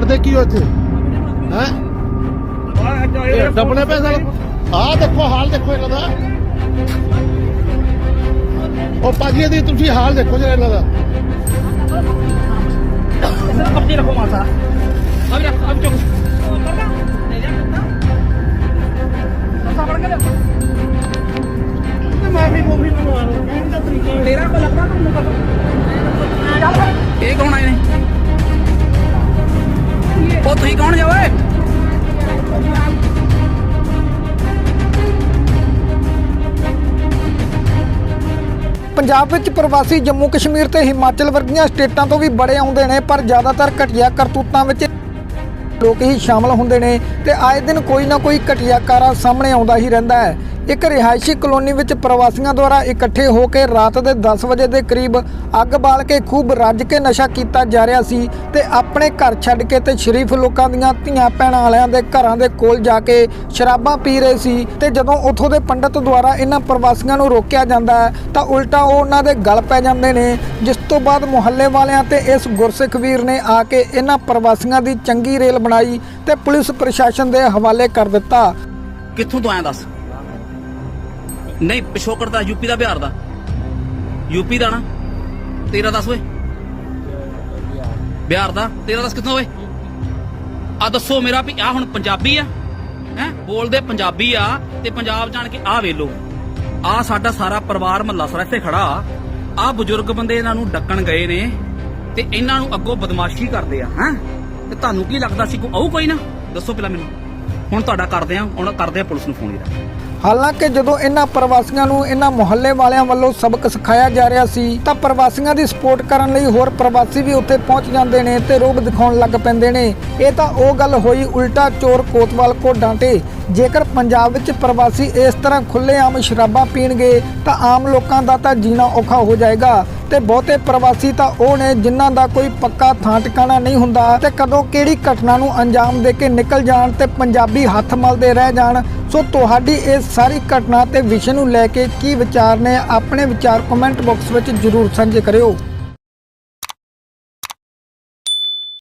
ਕਰਦੇ ਕੀ ਹੋ ਇੱਥੇ? ਹੈ? ਡੱਬਣੇ ਪੈ ਸਾਲ ਆਹ ਦੇਖੋ ਹਾਲ ਦੇਖੋ ਇਹਨਾਂ ਦਾ। ਉਹ ਪਾਜੀ ਦੀ ਤੁਸੀਂ ਹਾਲ ਦੇਖੋ ਜਿਹੜਾ ਇਹਨਾਂ ਦਾ। ਤੇਰਾ ਕੋਲ ਲੱਗਦਾ ਤੁਹਾਨੂੰ ਪਤਾ। ਇਹ ਕੌਣ ਆਏ ਨੇ? ਪੰਜਾਬ ਵਿੱਚ ਪ੍ਰਵਾਸੀ ਜੰਮੂ ਕਸ਼ਮੀਰ ਤੇ ਹਿਮਾਚਲ ਵਰਗੀਆਂ ਸਟੇਟਾਂ ਤੋਂ ਵੀ ਬੜੇ ਆਉਂਦੇ ਨੇ, ਪਰ ਜ਼ਿਆਦਾਤਰ ਘਟੀਆ ਕਰਤੂਤਾਂ ਵਿੱਚ ਲੋਕ ਹੀ ਸ਼ਾਮਲ ਹੁੰਦੇ ਨੇ ਤੇ ਆਏ ਦਿਨ ਕੋਈ ਨਾ ਕੋਈ ਘਟੀਆ ਕਾਰਾ ਸਾਹਮਣੇ ਆਉਂਦਾ ਹੀ ਰਹਿੰਦਾ ਹੈ। ਇੱਕ ਰਿਹਾਇਸ਼ੀ ਕਲੋਨੀ ਵਿੱਚ ਪ੍ਰਵਾਸੀਆਂ ਦੁਆਰਾ ਇਕੱਠੇ ਹੋ ਕੇ ਰਾਤ ਦੇ 10 ਵਜੇ ਦੇ ਕਰੀਬ ਅੱਗ ਬਾਲ ਕੇ ਖੂਬ ਰੱਜ ਕੇ ਨਸ਼ਾ ਕੀਤਾ ਜਾ ਰਿਹਾ ਸੀ ਤੇ ਆਪਣੇ ਘਰ ਛੱਡ ਕੇ ਤੇ ਸ਼ਰੀਫ ਲੋਕਾਂ ਦੀਆਂ ਧੀਆਂ ਭੈਣਾਂ ਵਾਲਿਆਂ ਦੇ ਘਰਾਂ ਦੇ ਕੋਲ ਜਾ ਕੇ ਸ਼ਰਾਬਾਂ ਪੀ ਰਹੇ ਸੀ ਤੇ ਜਦੋਂ ਉੱਥੋਂ ਦੇ ਪੰਡਤ ਦੁਆਰਾ ਇਹਨਾਂ ਪ੍ਰਵਾਸੀਆਂ ਨੂੰ ਰੋਕਿਆ ਜਾਂਦਾ ਹੈ, ਤਾਂ ਉਲਟਾ ਉਹ ਉਹਨਾਂ ਦੇ ਗਲ ਪੈ ਜਾਂਦੇ ਨੇ। ਜਿਸ ਤੋਂ ਬਾਅਦ ਮੁਹੱਲੇ ਵਾਲਿਆਂ ਤੇ ਇਸ ਗੁਰਸਿੱਖ ਵੀਰ ਨੇ ਆ ਕੇ ਇਹਨਾਂ ਪ੍ਰਵਾਸੀਆਂ ਦੀ ਚੰਗੀ ਰੇਲ ਬਣਾਈ ਤੇ ਪੁਲਿਸ ਪ੍ਰਸ਼ਾਸਨ ਦੇ ਹਵਾਲੇ ਕਰ ਦਿੱਤਾ। ਕਿੱਥੋਂ ਤੋਂ ਆਇਆ ਦੱਸ? ਨਹੀਂ, ਪਿਛੋਕੜ ਦਾ ਯੂਪੀ ਦਾ, ਬਿਹਾਰ ਦਾ। ਯੂਪੀ ਦਾ ਨਾ। ਤੇਰਾ ਦੱਸ ਓਏ। ਬਿਹਾਰ ਦਾ। ਤੇਰਾ ਦੱਸ ਕਿੱਥੋਂ ਓਏ? ਆ ਦੱਸੋ ਮੇਰਾ ਵੀ ਆ ਹੁਣ ਪੰਜਾਬੀ ਆ। ਹੈ? ਬੋਲਦੇ ਪੰਜਾਬੀ ਆ ਤੇ ਪੰਜਾਬ ਜਾਣ ਕੇ ਆ ਵੇਲੋ ਆ ਸਾਡਾ ਸਾਰਾ ਪਰਿਵਾਰ ਮਹੱਲਾ ਸਾਰਾ ਇੱਥੇ ਖੜਾ। ਆ ਬਜ਼ੁਰਗ ਬੰਦੇ ਇਹਨਾਂ ਨੂੰ ਡੱਕਣ ਗਏ ਨੇ ਤੇ ਇਹਨਾਂ ਨੂੰ ਅੱਗੋਂ ਬਦਮਾਸ਼ੀ ਕਰਦੇ ਆ, ਹੈ? ਤੇ ਤੁਹਾਨੂੰ ਕੀ ਲੱਗਦਾ ਸੀ, ਕੋਈ ਆਊ ਕੋਈ ਨਾ? ਦੱਸੋ ਪਹਿਲਾਂ ਮੈਨੂੰ। ਹੁਣ ਤੁਹਾਡਾ ਕਰਦੇ ਆ, ਹੁਣ ਕਰਦੇ ਆ ਪੁਲਿਸ ਨੂੰ ਫੋਨ ਇਹਦਾ ਹਾਲਾਂਕਿ ਜਦੋਂ ਇਹਨਾਂ ਪ੍ਰਵਾਸੀਆਂ ਨੂੰ ਇਹਨਾਂ ਮੁਹੱਲੇ ਵਾਲਿਆਂ ਵੱਲੋਂ ਸਬਕ ਸਿਖਾਇਆ ਜਾ ਰਿਹਾ ਸੀ, ਤਾਂ ਪ੍ਰਵਾਸੀਆਂ ਦੀ ਸਪੋਰਟ ਕਰਨ ਲਈ ਹੋਰ ਪ੍ਰਵਾਸੀ ਵੀ ਉੱਥੇ ਪਹੁੰਚ ਜਾਂਦੇ ਨੇ ਤੇ ਰੋਬ ਦਿਖਾਉਣ ਲੱਗ ਪੈਂਦੇ ਨੇ। ਇਹ ਤਾਂ ਉਹ ਗੱਲ ਹੋਈ ਉਲਟਾ ਚੋਰ ਕੋਤਵਾਲ ਕੋ ਡਾਂਟੇ। ਜੇਕਰ ਪੰਜਾਬ ਵਿੱਚ ਪ੍ਰਵਾਸੀ ਇਸ ਤਰ੍ਹਾਂ ਖੁੱਲ੍ਹੇਆਮ ਸ਼ਰਾਬਾਂ ਪੀਣਗੇ, ਤਾਂ ਆਮ ਲੋਕਾਂ ਦਾ ਤਾਂ ਜੀਣਾ ਔਖਾ ਹੋ ਜਾਏਗਾ। ਤੇ ਬਹੁਤੇ ਪ੍ਰਵਾਸੀ ਤਾਂ ਉਹ ਨੇ ਜਿਨ੍ਹਾਂ ਦਾ ਕੋਈ ਪੱਕਾ ਥਾਂ ਟਿਕਾਣਾ ਨਹੀਂ ਹੁੰਦਾ ਤੇ ਕਦੋਂ ਕਿਹੜੀ ਘਟਨਾ ਨੂੰ ਅੰਜਾਮ ਦੇ ਕੇ ਨਿਕਲ ਜਾਣ ਤੇ ਪੰਜਾਬੀ ਹੱਥ ਮਲਦੇ ਰਹਿ ਜਾਣ। ਸੋ ਤੁਹਾਡੀ ਇਸ ਸਾਰੀ ਘਟਨਾ ਤੇ ਵਿਸ਼ੇ ਨੂੰ ਲੈ ਕੇ ਕੀ ਵਿਚਾਰ ਨੇ, ਆਪਣੇ ਵਿਚਾਰ ਕਮੈਂਟ ਬਾਕਸ ਵਿੱਚ ਜਰੂਰ ਸਾਂਝੇ ਕਰਿਓ।